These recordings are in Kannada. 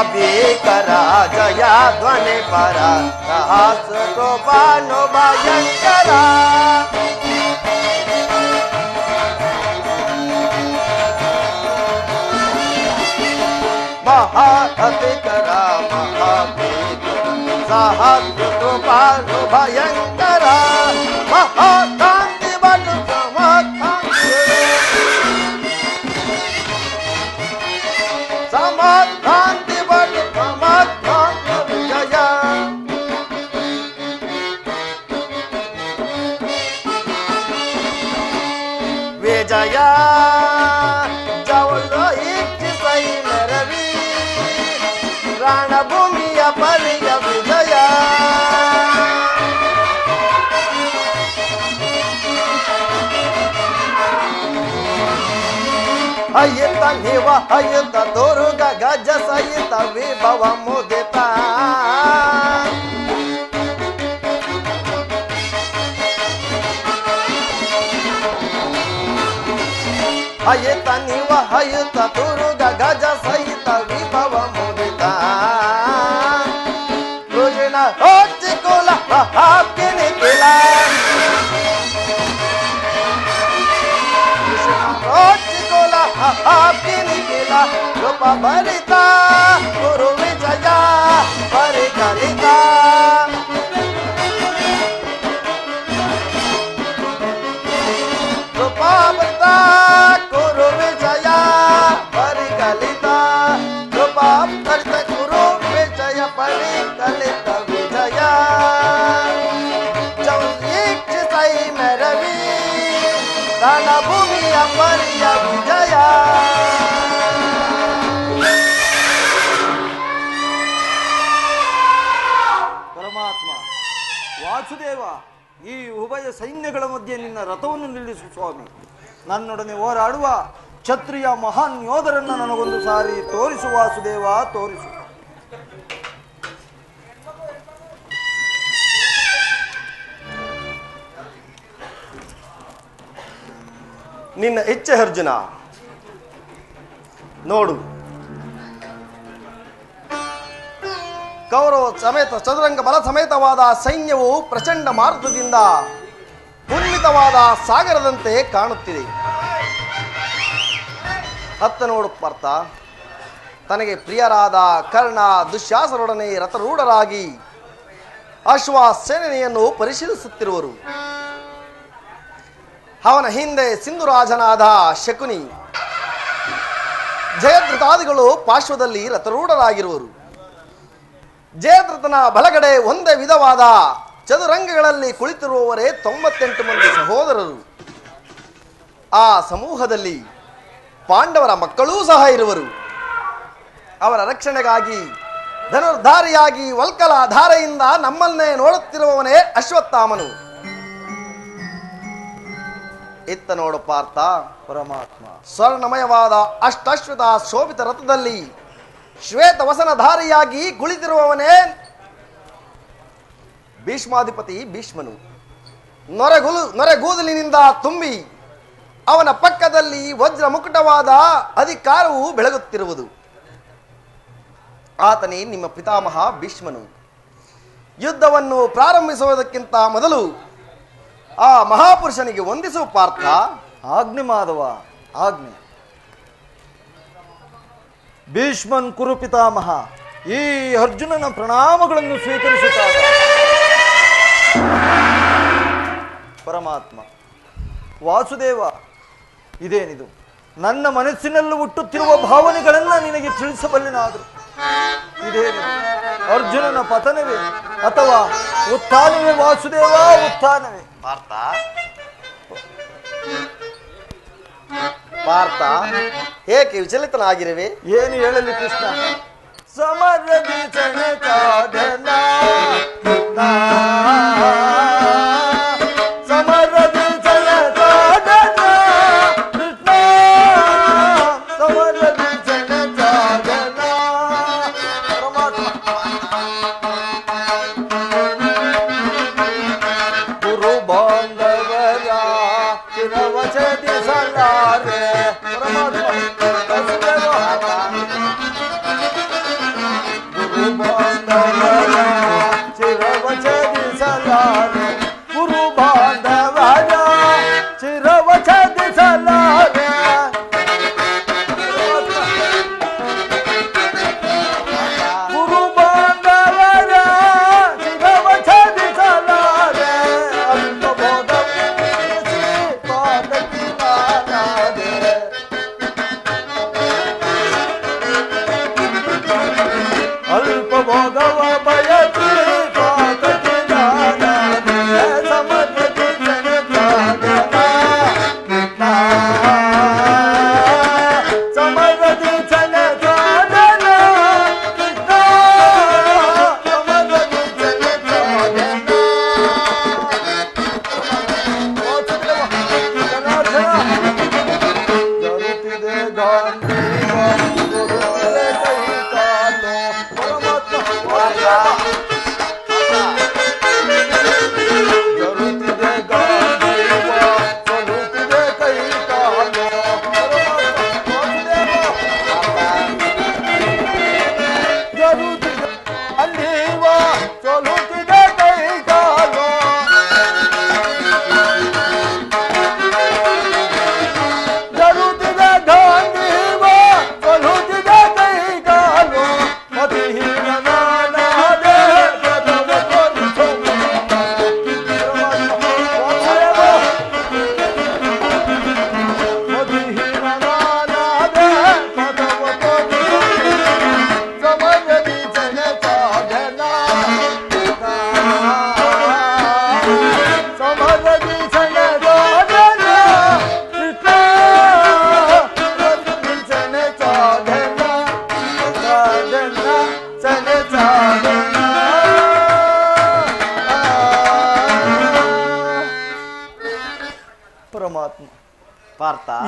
कभी करा जया ध्वनि परा हास तो बानो बाजन करा। महारथ करा, महावीर सहस्र तो बानो भयंकरा वा अयत दोरुग गज सहित विभव मुदिता. अयत निव हयत दुरु ರೂಪ ಭರಿತ ವಾಸುದೇವ, ಈ ಉಭಯ ಸೈನ್ಯಗಳ ಮಧ್ಯೆ ನಿನ್ನ ರಥವನ್ನು ನಿಲ್ಲಿಸು ಸ್ವಾಮಿ. ನನ್ನೊಡನೆ ಹೋರಾಡುವ ಕ್ಷತ್ರಿಯ ಮಹಾನ್ ಯೋಧರನ್ನು ನನಗೊಂದು ಸಾರಿ ತೋರಿಸು ವಾಸುದೇವ, ತೋರಿಸು. ನಿನ್ನ ಇಚ್ಛೆ ಅರ್ಜುನ, ನೋಡು. ಕೌರವ ಸಮೇತ ಚದುರಂಗ ಬಲ ಸಮೇತವಾದ ಸೈನ್ಯವು ಪ್ರಚಂಡ ಮಾರುತದಿಂದ ಉನ್ನಿತವಾದ ಸಾಗರದಂತೆ ಕಾಣುತ್ತಿದೆ. ಹತ್ತ ನೋಡು ಪಾರ್ಥ. ತನಗೆ ಪ್ರಿಯರಾದ ಕರ್ಣ ದುಶ್ಯಾಸರೊಡನೆ ರಥರೂಢರಾಗಿ ಅಶ್ವ ಸೇನೆಯನ್ನು ಪರಿಶೀಲಿಸುತ್ತಿರುವರು. ಅವನ ಹಿಂದೆ ಸಿಂಧುರಾಜನಾದ ಶಕುನಿ. ಜಯದ್ರತಾದಿಗಳು ಪಾರ್ಶ್ವದಲ್ಲಿ ರಥರೂಢರಾಗಿರುವರು. ಜಯದ್ರಥನ ಬಲಗಡೆ ಒಂದೇ ವಿಧವಾದ ಚದುರಂಗಗಳಲ್ಲಿ ಕುಳಿತಿರುವವರೇ ತೊಂಬತ್ತೆಂಟು ಮಂದಿ ಸಹೋದರರು. ಆ ಸಮೂಹದಲ್ಲಿ ಪಾಂಡವರ ಮಕ್ಕಳೂ ಸಹ ಇರುವರು. ಅವರ ರಕ್ಷಣೆಗಾಗಿ ಧನುರ್ಧಾರಿಯಾಗಿ ವಲ್ಕಲ ಧಾರೆಯಿಂದ ನಮ್ಮನ್ನೇ ನೋಡುತ್ತಿರುವವನೇ ಅಶ್ವತ್ಥಾಮನು. ಇತ್ತ ನೋಡು ಪಾರ್ಥ ಪರಮಾತ್ಮ. ಸ್ವರ್ಣಮಯವಾದ ಅಷ್ಟಶ್ವತ ಶೋಭಿತ ರಥದಲ್ಲಿ ಶ್ವೇತ ವಸನಧಾರಿಯಾಗಿ ಕುಳಿತಿರುವವನೇ ಭೀಷ್ಮಾಧಿಪತಿ ಭೀಷ್ಮನು. ನೊರೆಗುಲು, ನೊರೆಗೂದಲಿನಿಂದ ತುಂಬಿ ಅವನ ಪಕ್ಕದಲ್ಲಿ ವಜ್ರ ಮುಕುಟವಾದ ಅಧಿಕಾರವು ಬೆಳಗುತ್ತಿರುವುದು. ಆತನೇ ನಿಮ್ಮ ಪಿತಾಮಹ ಭೀಷ್ಮನು. ಯುದ್ಧವನ್ನು ಪ್ರಾರಂಭಿಸುವುದಕ್ಕಿಂತ ಮೊದಲು ಆ ಮಹಾಪುರುಷನಿಗೆ ವಂದಿಸು ಪಾರ್ಥ. ಆಗ್ನಿ ಮಾಧವ, ಆಜ್ಞೆ. ಭೀಷ್ಮನ್ ಕುರುಪಿತಾಮಹ ಈ ಅರ್ಜುನನ ಪ್ರಣಾಮಗಳನ್ನು ಸ್ವೀಕರಿಸುತ್ತಾಗ ಪರಮಾತ್ಮ, ವಾಸುದೇವ, ಇದೇನಿದು? ನನ್ನ ಮನಸ್ಸಿನಲ್ಲಿ ಹುಟ್ಟುತ್ತಿರುವ ಭಾವನೆಗಳನ್ನ ನಿನಗೆ ತಿಳಿಸಬಲ್ಲೆನಾದರು? ಇದೇನು ಅರ್ಜುನನ ಪತನವೇ ಅಥವಾ ಉತ್ಥಾನವೇ ವಾಸುದೇವ, ಉತ್ಥಾನವೇ? ಪಾರ್ಥ ಹೇಗೆ ವಿಚಲಿತನಾಗಿರುವೆ? ಏನು ಹೇಳಲಿ ಕೃಷ್ಣ? ಸಮರದಿ ಸಣಕಾದನ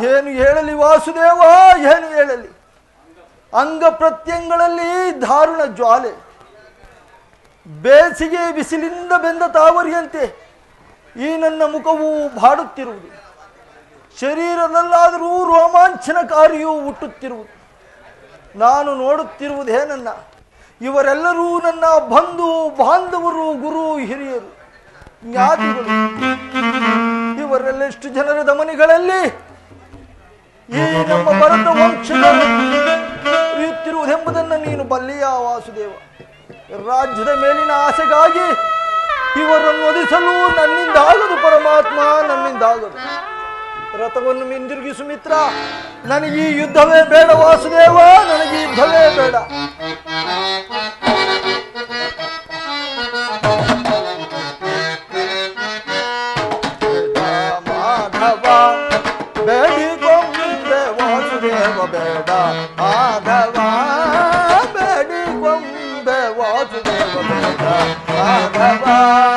ಏನು ಹೇಳಲಿ ವಾಸುದೇವ? ಏನು ಹೇಳಲಿ? ಅಂಗ ಪ್ರತ್ಯಂಗಳಲ್ಲಿ ದಾರುಣ ಜ್ವಾಲೆ. ಬೇಸಿಗೆ ಬಿಸಿಲಿಂದ ಬೆಂದ ತಾವರಿಯಂತೆ ಈ ನನ್ನ ಮುಖವು ಬಾಡುತ್ತಿರುವುದು ಶರೀರದಲ್ಲಾದರೂ ರೋಮಾಂಚನಕಾರಿಯೂ ಹುಟ್ಟುತ್ತಿರುವುದು. ನಾನು ನೋಡುತ್ತಿರುವುದೇನನ್ನ ಇವರೆಲ್ಲರೂ ನನ್ನ ಬಂಧು ಬಾಂಧವರು, ಗುರು ಹಿರಿಯರು, ಜ್ಞಾತಿಗಳು. ಇವರೆಲ್ಲೆಷ್ಟು ಜನರ ದಮನಿಗಳಲ್ಲಿ ಈ ನಮ್ಮ ಭರತ ವಂಶದಲ್ಲಿರುತ್ತಿರುವುದೆಂಬುದನ್ನು ನೀನು ಬಲ್ಲಿಯ, ವಾಸುದೇವ? ರಾಜ್ಯದ ಮೇಲಿನ ಆಸೆಗಾಗಿ ಇವರನ್ನು ಒದಿಸಲು ನನ್ನಿಂದಾಗದು ಪರಮಾತ್ಮ, ನನ್ನಿಂದಾಗದು. ರಥವನ್ನು ಹಿಂದಿರುಗಿಸು ಮಿತ್ರ. ನನಗೆ ಈ ಯುದ್ಧವೇ ಬೇಡ, ವಾಸುದೇವ, ನನಗೆ ಯುದ್ಧವೇ ಬೇಡ. ಮಾಧವ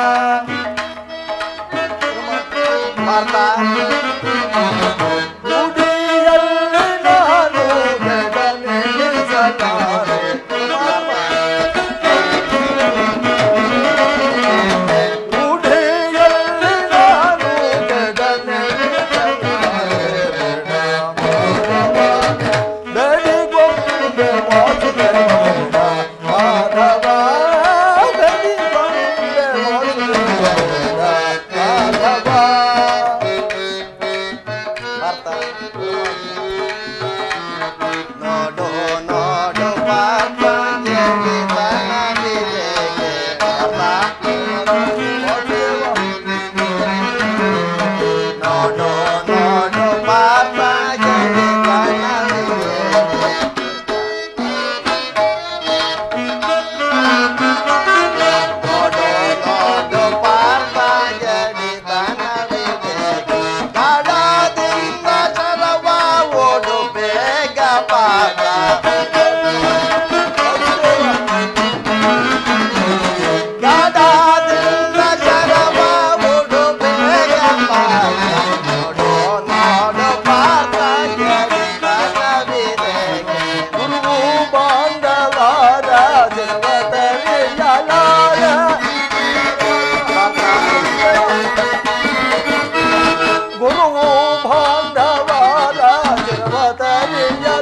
Hallelujah.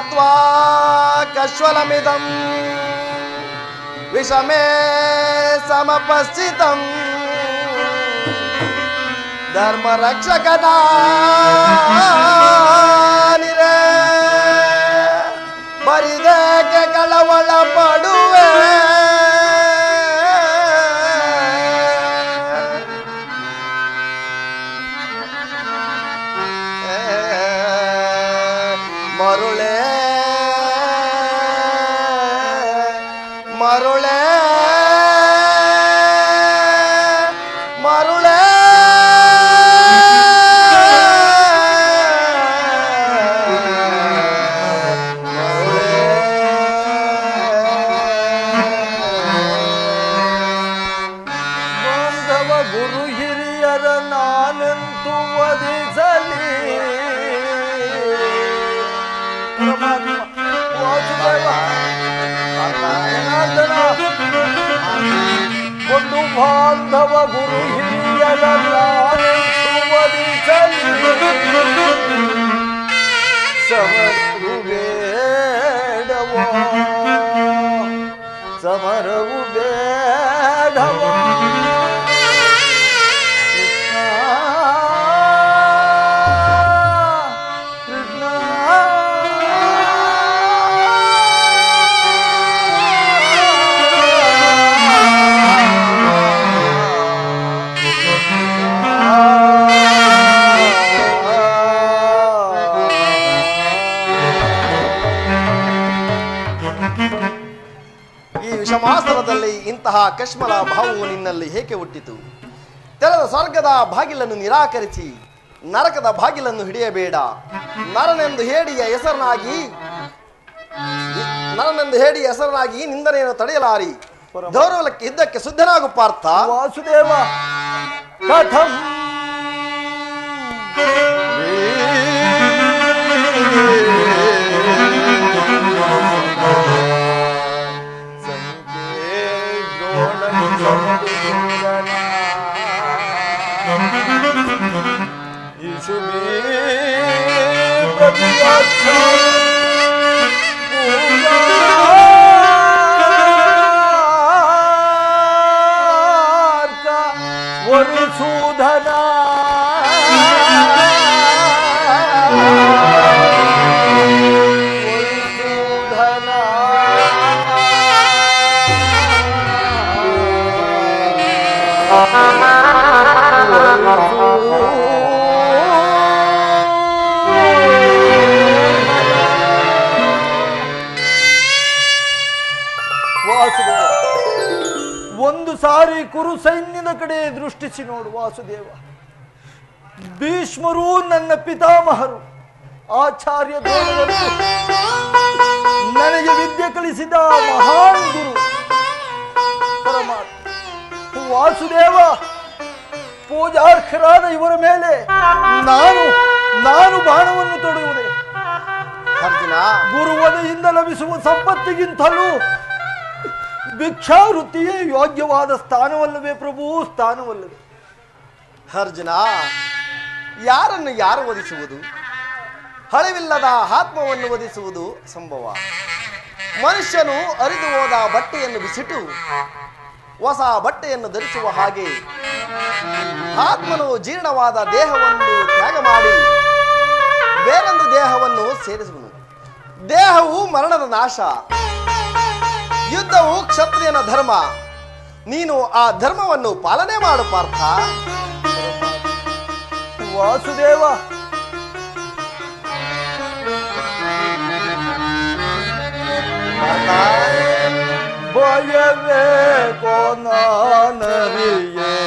ज्ञात्वा कश्वलमिदं विषमे समपस्थितम् धर्मरक्षकदा परिदेके कलवळपडु ಬಾಂಧವ ಗುರು ಹಿರಿಯರ ಇಂತಹ ಕಶ್ಮಲ ಭಾವವು ನಿನ್ನಲ್ಲಿ ಹೇಗೆ ಹುಟ್ಟಿತು? ತೆರೆದ ಸ್ವರ್ಗದ ಬಾಗಿಲನ್ನು ನಿರಾಕರಿಸಿ ನರಕದ ಬಾಗಿಲನ್ನು ಹಿಡಿಯಬೇಡ. ನರನೆಂದು ಹೇಳಿಯ ಹೆಸರನಾಗಿ ನರನೆಂದು ಹೇಳಿ ಹೆಸರನಾಗಿ ನಿಂದನೆಯನ್ನು ತಡೆಯಲಾರಿ. ಗೌರವಕ್ಕೆ ಇದ್ದಕ್ಕೆ ಶುದ್ಧನಾಗು ಪಾರ್ಥ. ವಾಸುದೇವ ಕಥಂ. 이슬이 원수 ಕುರು ಸೈನ್ಯದ ಕಡೆ ದೃಷ್ಟಿಸಿ ನೋಡು ವಾಸುದೇವ. ಭೀಷ್ಮರು ನನ್ನ ಪಿತಾಮಹರು. ಆಚಾರ್ಯ ನನಗೆ ವಿದ್ಯೆ ಕಲಿಸಿದ ಮಹಾನ್ ಗುರು. ಪರಮಾತ್ಮ. ವಾಸುದೇವ ಪೂಜಾರ್ಹರಾದ ಇವರ ಮೇಲೆ ನಾನು ನಾನು ಬಾಣವನ್ನು ತೊಡುವುದೇ. ಗುರುವದೆಯಿಂದ ಲಭಿಸುವ ಸಂಪತ್ತಿಗಿಂತಲೂ ಭಿಕ್ಷಾವೃತ್ತಿಯೇ ಯೋಗ್ಯವಾದ ಸ್ಥಾನವಲ್ಲವೇ ಪ್ರಭು? ಸ್ಥಾನವಲ್ಲವೇ. ಅರ್ಜುನ, ಯಾರನ್ನು ಯಾರು ವಧಿಸುವುದು? ಹಳವಿಲ್ಲದ ಆತ್ಮವನ್ನು ವಧಿಸುವುದು ಸಂಭವ. ಮನುಷ್ಯನು ಅರಿದು ಹೋದ ಬಟ್ಟೆಯನ್ನು ಬಿಸಿಟು, ಹೊಸ ಬಟ್ಟೆಯನ್ನು ಧರಿಸುವ ಹಾಗೆ ಆತ್ಮನು ಜೀರ್ಣವಾದ ದೇಹವನ್ನು ತ್ಯಾಗ ಮಾಡಿ ಬೇರೊಂದು ದೇಹವನ್ನು ಸೇರಿಸುವನು. ದೇಹವು ಮರಣದ ನಾಶ. ಯುದ್ಧವು ಕ್ಷತ್ರಿಯನ ಧರ್ಮ. ನೀನು ಆ ಧರ್ಮವನ್ನು ಪಾಲನೆ ಮಾಡು ಪಾರ್ಥ. ವಾಸುದೇವ. ಭಯವೇ ಕೋನರಿಯೇ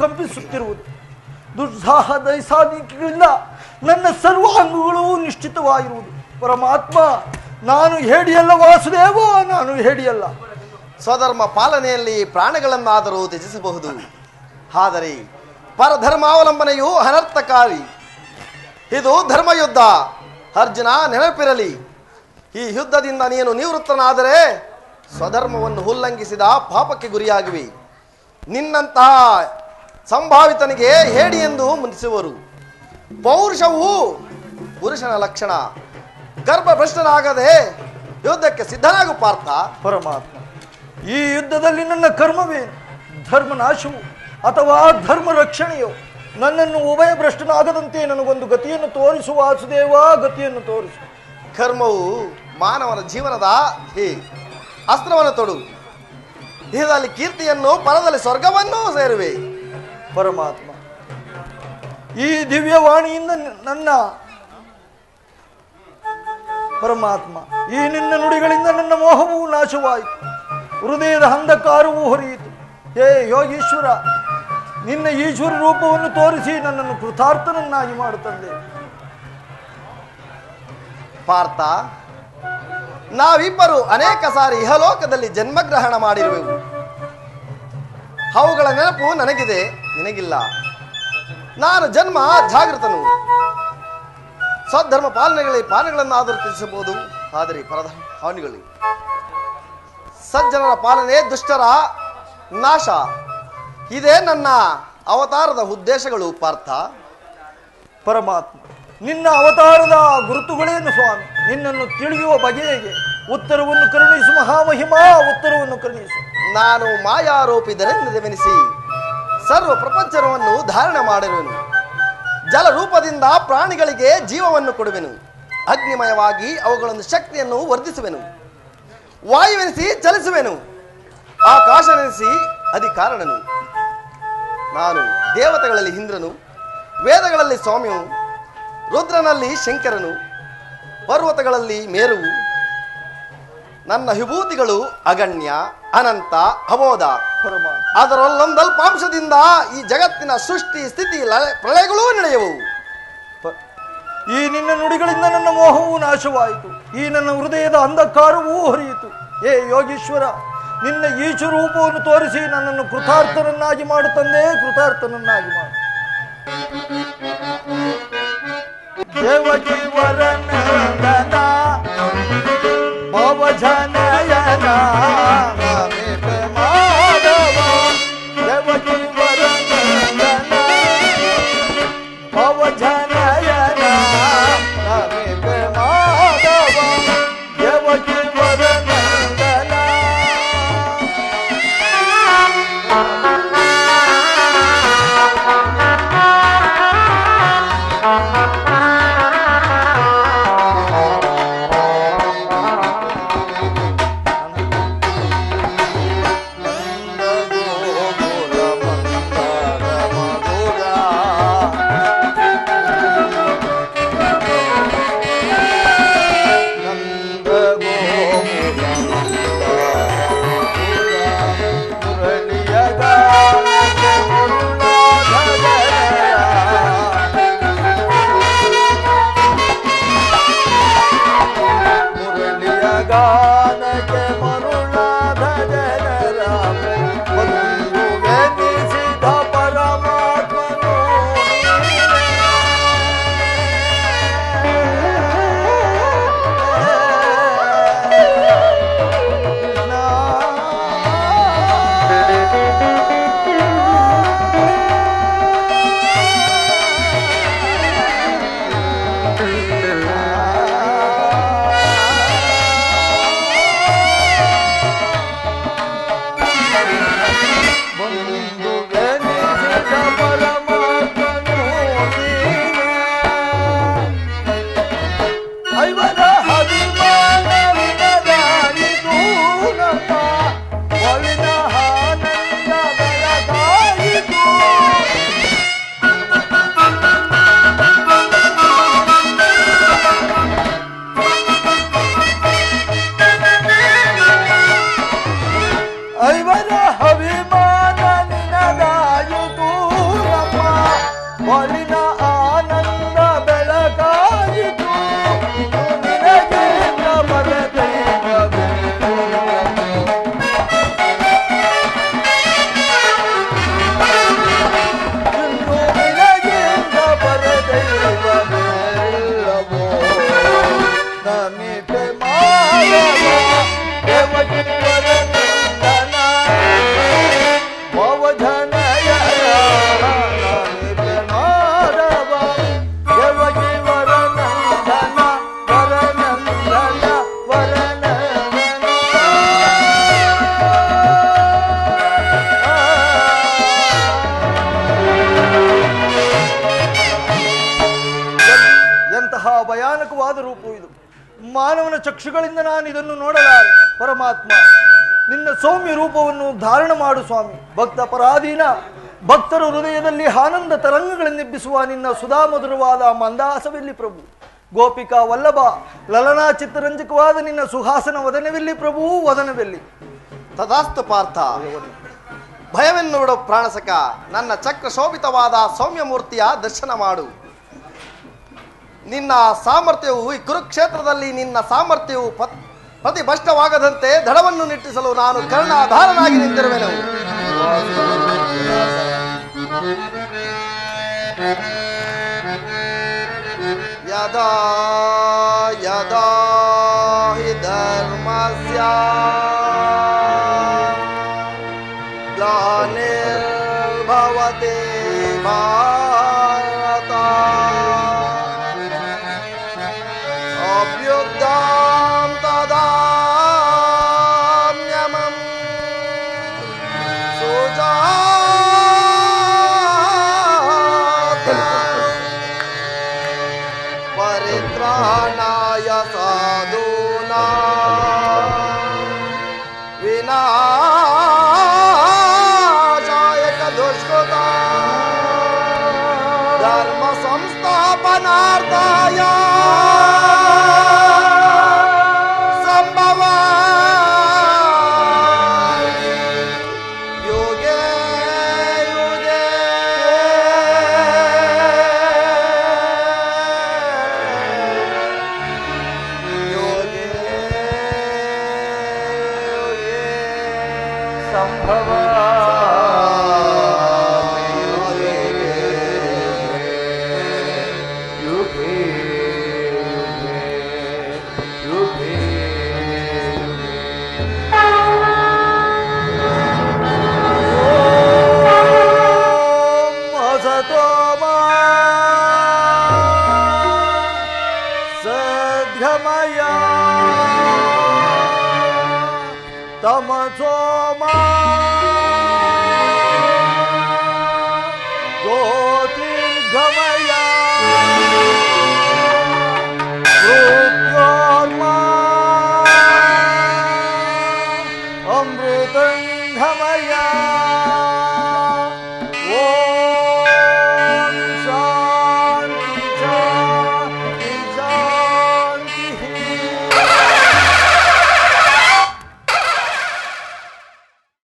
ಕಂಪಿಸುತ್ತಿರುವುದು. ದುಸ್ಸಾಹ ದೈಸಾನಿಕಗಳಿಂದ ನನ್ನ ಸರ್ವಾಂಗಗಳು ನಿಶ್ಚಿತವಾಗಿರುವುದು. ಪರಮಾತ್ಮ, ನಾನು ಹೇಡಿಯಲ್ಲ ವಾಸುದೇವ, ನಾನು ಹೇಡಿಯಲ್ಲ ಸ್ವಧರ್ಮ ಪಾಲನೆಯಲ್ಲಿ ಪ್ರಾಣಗಳನ್ನಾದರೂ ತ್ಯಜಿಸಬಹುದು. ಆದರೆ ಪರಧರ್ಮಾವಲಂಬನೆಯು ಅನರ್ಥಕಾರಿ. ಇದು ಧರ್ಮಯುದ್ಧ. ಅರ್ಜುನ ನೆನಪಿರಲಿ. ಈ ಯುದ್ಧದಿಂದ ನೀನು ನಿವೃತ್ತನಾದರೆ ಸ್ವಧರ್ಮವನ್ನು ಉಲ್ಲಂಘಿಸಿದ ಪಾಪಕ್ಕೆ ಗುರಿಯಾಗಿವೆ. ನಿನ್ನಂತಹ ಸಂಭಾವಿತನಿಗೆ ಹೇಳಿ ಎಂದು ಮುಂದಿಸುವರು. ಪೌರುಷವು ಪುರುಷನ ಲಕ್ಷಣ. ಗರ್ಭಭ್ರಷ್ಟನಾಗದೆ ಯುದ್ಧಕ್ಕೆ ಸಿದ್ಧನಾಗು ಪಾರ್ಥ. ಪರಮಾತ್ಮ ಈ ಯುದ್ಧದಲ್ಲಿ ನನ್ನ ಕರ್ಮವೇ? ಧರ್ಮನಾಶವು ಅಥವಾ ಧರ್ಮ ರಕ್ಷಣೆಯು ನನ್ನನ್ನು ಉಭಯ ಭ್ರಷ್ಟನಾಗದಂತೆ ನನಗೊಂದು ಗತಿಯನ್ನು ತೋರಿಸು ವಾಸುದೇವ ಗತಿಯನ್ನು ತೋರಿಸು. ಕರ್ಮವು ಮಾನವನ ಜೀವನದ ಹೇ ಅಸ್ತ್ರವನ್ನು ತೊಡು. ಇದರಲ್ಲಿ ಕೀರ್ತಿಯನ್ನು ಪರದಲ್ಲಿ ಸ್ವರ್ಗವನ್ನೂ ಸೇರುವೆ. ಪರಮಾತ್ಮ. ಈ ದಿವ್ಯವಾಣಿಯಿಂದ ನನ್ನ ಪರಮಾತ್ಮ, ಈ ನಿನ್ನ ನುಡಿಗಳಿಂದ ನನ್ನ ಮೋಹವು ನಾಶವಾಯಿತು. ಹೃದಯದ ಅಂಧಕಾರವೂ ಹೊರೆಯಿತು. ಹೇ ಯೋಗೀಶ್ವರ, ನಿನ್ನ ಈಶ್ವರ ರೂಪವನ್ನು ತೋರಿಸಿ ನನ್ನನ್ನು ಕೃತಾರ್ಥನನ್ನಾಗಿ ಮಾಡುತ್ತಂದೆ ಪಾರ್ಥ, ನಾವಿಬ್ಬರು ಅನೇಕ ಸಾರಿ ಇಹಲೋಕದಲ್ಲಿ ಜನ್ಮಗ್ರಹಣ ಮಾಡಿರುವೆವು. ಅವುಗಳ ನೆನಪು ನನಗಿದೆ. ನಿನಗಿಲ್ಲ. ನಾನು ಜನ್ಮ ಜಾಗೃತನು. ಸದ್ಧರ್ಮ ಪಾಲನೆಗಳಿಗೆ ಪಾಲನೆಗಳನ್ನು ಆಧರಿಸಬಹುದು. ಆದರೆ ಪರಧರ್ಮ ಹಾನಿಗಳು ಸಜ್ಜನರ ಪಾಲನೆ ದುಷ್ಟರ ನಾಶ. ಇದೇ ನನ್ನ ಅವತಾರದ ಉದ್ದೇಶಗಳು, ಪಾರ್ಥ. ಪರಮಾತ್ಮ, ನಿನ್ನ ಅವತಾರದ ಗುರುತುಗಳೇನು ಸ್ವಾಮಿ? ನಿನ್ನನ್ನು ತಿಳಿಯುವ ಬಗೆಗೆ ಉತ್ತರವನ್ನು ಕರುಣಿಸು ಮಹಾಮಹಿಮಾ, ಉತ್ತರವನ್ನು ಕರುಣಿಸು. ನಾನು ಮಾಯಾರೋಪಿದರೆಂದೆನಿಸಿ ಸರ್ವ ಪ್ರಪಂಚವನ್ನು ಧಾರಣ ಮಾಡಿರುವೆನು. ಜಲರೂಪದಿಂದ ಪ್ರಾಣಿಗಳಿಗೆ ಜೀವವನ್ನು ಕೊಡುವೆನು. ಅಗ್ನಿಮಯವಾಗಿ ಅವುಗಳನ್ನು ಶಕ್ತಿಯನ್ನು ವರ್ಧಿಸುವೆನು. ವಾಯುವೆನಿಸಿ ಚಲಿಸುವೆನು. ಆಕಾಶನೆನಿಸಿ ಅಧಿಕಾರಣನು. ನಾನು ದೇವತೆಗಳಲ್ಲಿ ಇಂದ್ರನು, ವೇದಗಳಲ್ಲಿ ಸ್ವಾಮಿಯು, ರುದ್ರನಲ್ಲಿ ಶಂಕರನು, ಪರ್ವತಗಳಲ್ಲಿ ಮೇರುವು, ನನ್ನ ವಿಭೂತಿಗಳು ಅಗಣ್ಯ, ಅನಂತ ಪರಮಾತ್ಮ ಅದರಲ್ಲೊಂದಲ್ಪಾಂಶದಿಂದ ಈ ಜಗತ್ತಿನ ಸೃಷ್ಟಿ, ಸ್ಥಿತಿ ಪ್ರಳಯಗಳು ನಡೆಯುವು. ಈ ನಿನ್ನ ನುಡಿಗಳಿಂದ ನನ್ನ ಮೋಹವು ನಾಶವಾಯಿತು. ಈ ನನ್ನ ಹೃದಯದ ಅಂಧಕಾರವೂ ಹರಿಯಿತು. ಏ ಯೋಗೀಶ್ವರ, ನಿನ್ನ ಈಚು ರೂಪವನ್ನು ತೋರಿಸಿ ನನ್ನನ್ನು ಕೃತಾರ್ಥನನ್ನಾಗಿ ಮಾಡು ತಂದೆ, ಕೃತಾರ್ಥನನ್ನಾಗಿ ಮಾಡು. ಭವಜನಯನ. What ಚಕ್ಷುಗಳಿಂದ ನಾನು ಇದನ್ನು ನೋಡಲಾರೆ. ಪರಮಾತ್ಮ, ನಿನ್ನ ಸೌಮ್ಯ ರೂಪವನ್ನು ಧಾರಣ ಮಾಡು ಸ್ವಾಮಿ. ಭಕ್ತ ಪರಾಧೀನ, ಭಕ್ತರ ಹೃದಯದಲ್ಲಿ ಆನಂದ ತರಂಗಗಳನ್ನೆಬ್ಬಿಸುವ ನಿನ್ನ ಸುಧಾಮಧುರವಾದ ಮಂದಾಸವಿಲ್ಲಿ ಪ್ರಭು. ಗೋಪಿಕಾ ವಲ್ಲಭ, ಲಲನಾ ಚಿತ್ತರಂಜಕವಾದ ನಿನ್ನ ಸುಹಾಸನ ವದನವಿಲ್ಲಿ ಪ್ರಭು, ವದನವಿಲ್ಲಿ. ತದಾಸ್ತು ಪಾರ್ಥ ಭಯವೆನ್ನು ಬಿಡು ಪ್ರಾಣಸಕ, ನನ್ನ ಚಕ್ರ ಶೋಭಿತವಾದ ಸೌಮ್ಯ ಮೂರ್ತಿಯ ದರ್ಶನ ಮಾಡು. ನಿನ್ನ ಸಾಮರ್ಥ್ಯವು ಈ ಕುರುಕ್ಷೇತ್ರದಲ್ಲಿ ನಿನ್ನ ಸಾಮರ್ಥ್ಯವು ಪ್ರತಿ, ಪ್ರತಿಭಷ್ಟವಾಗದಂತೆ ದಡವನ್ನು ನಿಟ್ಟಿಸಲು ನಾನು ಕರ್ಣಾಧಾರನಾಗಿ ನಿಂತಿರುವೆನು. ಯದಾ ಯದಾ ಹಿ ಧರ್ಮಸ್ಯ ಗ್ಲಾನಿರ್ಭವತಿ of your dark.